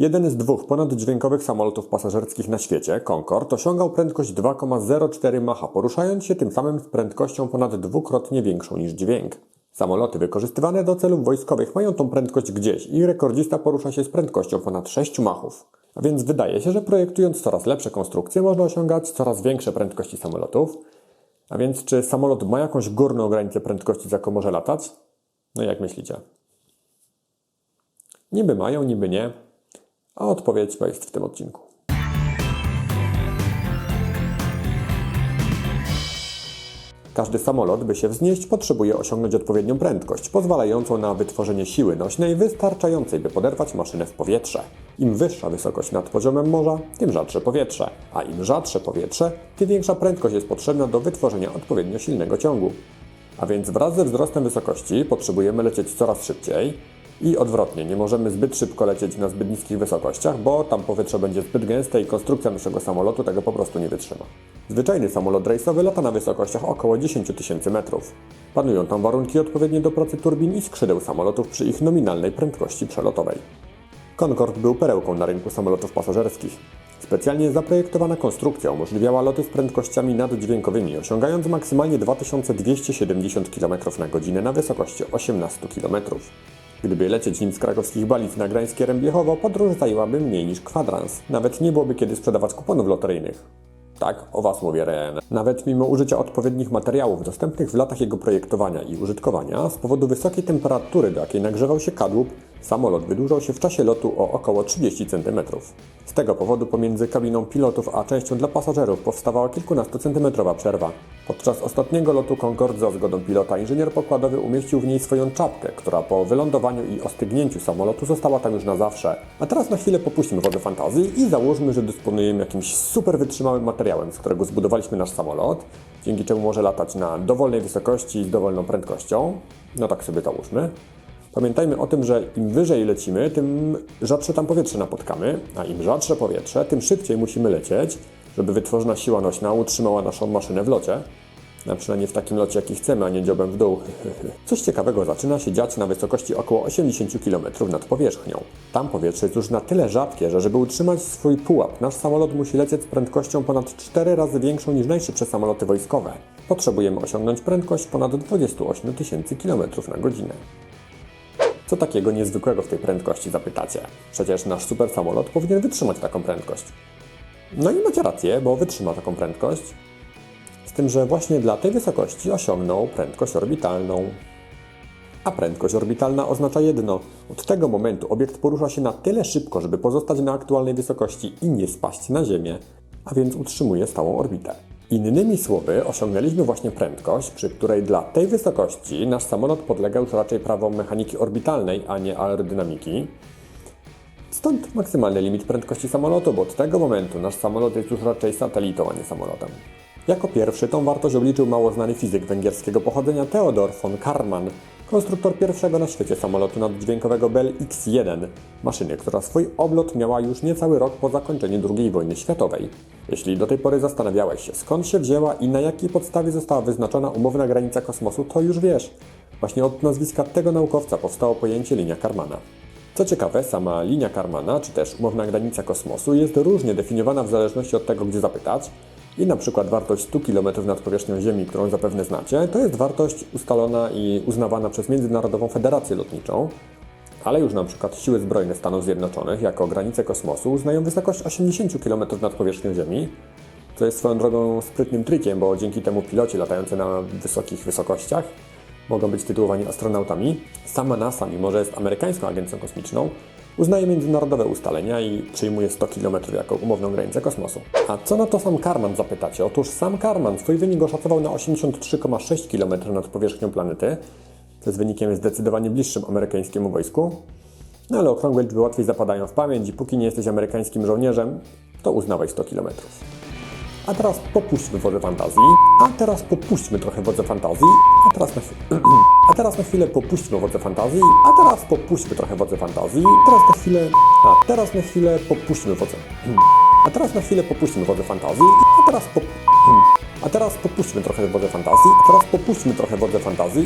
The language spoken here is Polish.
Jeden z dwóch ponaddźwiękowych samolotów pasażerskich na świecie, Concorde, osiągał prędkość 2,04 Macha, poruszając się tym samym z prędkością ponad dwukrotnie większą niż dźwięk. Samoloty wykorzystywane do celów wojskowych mają tą prędkość gdzieś i rekordzista porusza się z prędkością ponad 6 Machów. A więc wydaje się, że projektując coraz lepsze konstrukcje można osiągać coraz większe prędkości samolotów. A więc czy samolot ma jakąś górną granicę prędkości, za jaką może latać? No jak myślicie? Niby mają, niby nie. A odpowiedź jest w tym odcinku. Każdy samolot, by się wznieść, potrzebuje osiągnąć odpowiednią prędkość, pozwalającą na wytworzenie siły nośnej wystarczającej, by poderwać maszynę w powietrze. Im wyższa wysokość nad poziomem morza, tym rzadsze powietrze, a im rzadsze powietrze, tym większa prędkość jest potrzebna do wytworzenia odpowiednio silnego ciągu. A więc wraz ze wzrostem wysokości potrzebujemy lecieć coraz szybciej i odwrotnie, nie możemy zbyt szybko lecieć na zbyt niskich wysokościach, bo tam powietrze będzie zbyt gęste i konstrukcja naszego samolotu tego po prostu nie wytrzyma. Zwyczajny samolot rejsowy lata na wysokościach około 10 tysięcy metrów. Panują tam warunki odpowiednie do pracy turbin i skrzydeł samolotów przy ich nominalnej prędkości przelotowej. Concorde był perełką na rynku samolotów pasażerskich. Specjalnie zaprojektowana konstrukcja umożliwiała loty z prędkościami naddźwiękowymi, osiągając maksymalnie 2270 km na godzinę na wysokości 18 km. Gdyby lecieć nim z krakowskich Balic na Grańskie Rębiechowo, podróż zajęłaby mniej niż kwadrans. Nawet nie byłoby kiedy sprzedawać kuponów loteryjnych. Tak, o Was mówię, Ryanair. Nawet mimo użycia odpowiednich materiałów dostępnych w latach jego projektowania i użytkowania, z powodu wysokiej temperatury, do jakiej nagrzewał się kadłub, samolot wydłużał się w czasie lotu o około 30 cm. Z tego powodu pomiędzy kabiną pilotów a częścią dla pasażerów powstawała kilkunastocentymetrowa przerwa. Podczas ostatniego lotu Concorde za zgodą pilota inżynier pokładowy umieścił w niej swoją czapkę, która po wylądowaniu i ostygnięciu samolotu została tam już na zawsze. A teraz na chwilę popuśćmy wodze fantazji i załóżmy, że dysponujemy jakimś super wytrzymałym materiałem, z którego zbudowaliśmy nasz samolot, dzięki czemu może latać na dowolnej wysokości i z dowolną prędkością. No tak sobie załóżmy. Pamiętajmy o tym, że im wyżej lecimy, tym rzadsze tam powietrze napotkamy, a im rzadsze powietrze, tym szybciej musimy lecieć, żeby wytworzona siła nośna utrzymała naszą maszynę w locie. A przynajmniej w takim locie, jaki chcemy, a nie dziobem w dół. Coś ciekawego zaczyna się dziać na wysokości około 80 km nad powierzchnią. Tam powietrze jest już na tyle rzadkie, że żeby utrzymać swój pułap, nasz samolot musi lecieć z prędkością ponad 4 razy większą niż najszybsze samoloty wojskowe. Potrzebujemy osiągnąć prędkość ponad 28 tysięcy km na godzinę. Co takiego niezwykłego w tej prędkości zapytacie? Przecież nasz super samolot powinien wytrzymać taką prędkość. No i macie rację, bo wytrzyma taką prędkość. Z tym, że właśnie dla tej wysokości osiągnął prędkość orbitalną. A prędkość orbitalna oznacza jedno: od tego momentu obiekt porusza się na tyle szybko, żeby pozostać na aktualnej wysokości i nie spaść na Ziemię, a więc utrzymuje stałą orbitę. Innymi słowy, osiągnęliśmy właśnie prędkość, przy której dla tej wysokości nasz samolot podlega już raczej prawom mechaniki orbitalnej, a nie aerodynamiki. Stąd maksymalny limit prędkości samolotu, bo od tego momentu nasz samolot jest już raczej satelitą, a nie samolotem. Jako pierwszy tą wartość obliczył mało znany fizyk węgierskiego pochodzenia Theodor von Karman, konstruktor pierwszego na świecie samolotu naddźwiękowego Bell X-1, maszyny, która swój oblot miała już niecały rok po zakończeniu II wojny światowej. Jeśli do tej pory zastanawiałeś się, skąd się wzięła i na jakiej podstawie została wyznaczona umowna granica kosmosu, to już wiesz. Właśnie od nazwiska tego naukowca powstało pojęcie linia Karmana. Co ciekawe, sama linia Karmana, czy też umowna granica kosmosu, jest różnie definiowana w zależności od tego, gdzie zapytać. I na przykład wartość 100 km nad powierzchnią Ziemi, którą zapewne znacie, to jest wartość ustalona i uznawana przez Międzynarodową Federację Lotniczą, ale już na przykład Siły Zbrojne Stanów Zjednoczonych jako granicę kosmosu uznają wysokość 80 km nad powierzchnią Ziemi, co jest swoją drogą sprytnym trikiem, bo dzięki temu piloci latający na wysokich wysokościach mogą być tytułowani astronautami. Sama NASA, mimo że jest amerykańską agencją kosmiczną, uznaje międzynarodowe ustalenia i przyjmuje 100 km jako umowną granicę kosmosu. A co na to sam Karman zapytacie? Otóż sam Karman swój wynik oszacował na 83,6 km nad powierzchnią planety, co jest wynikiem zdecydowanie bliższym amerykańskiemu wojsku. No ale okrągłe liczby łatwiej zapadają w pamięć i póki nie jesteś amerykańskim żołnierzem, to uznawaj 100 km. A teraz popuśćmy wodze fantazji. A teraz popuśćmy trochę wodze fantazji. A teraz na chwilę. A teraz na chwilę popuśćmy wodze fantazji. A teraz popuśćmy trochę wodze fantazji. Teraz na chwilę. A teraz na chwilę popuśćmy wodze. A teraz na chwilę popuśćmy wodze fantazji. A teraz popuśćmy trochę wodze fantazji. A teraz popuśćmy trochę wodze fantazji.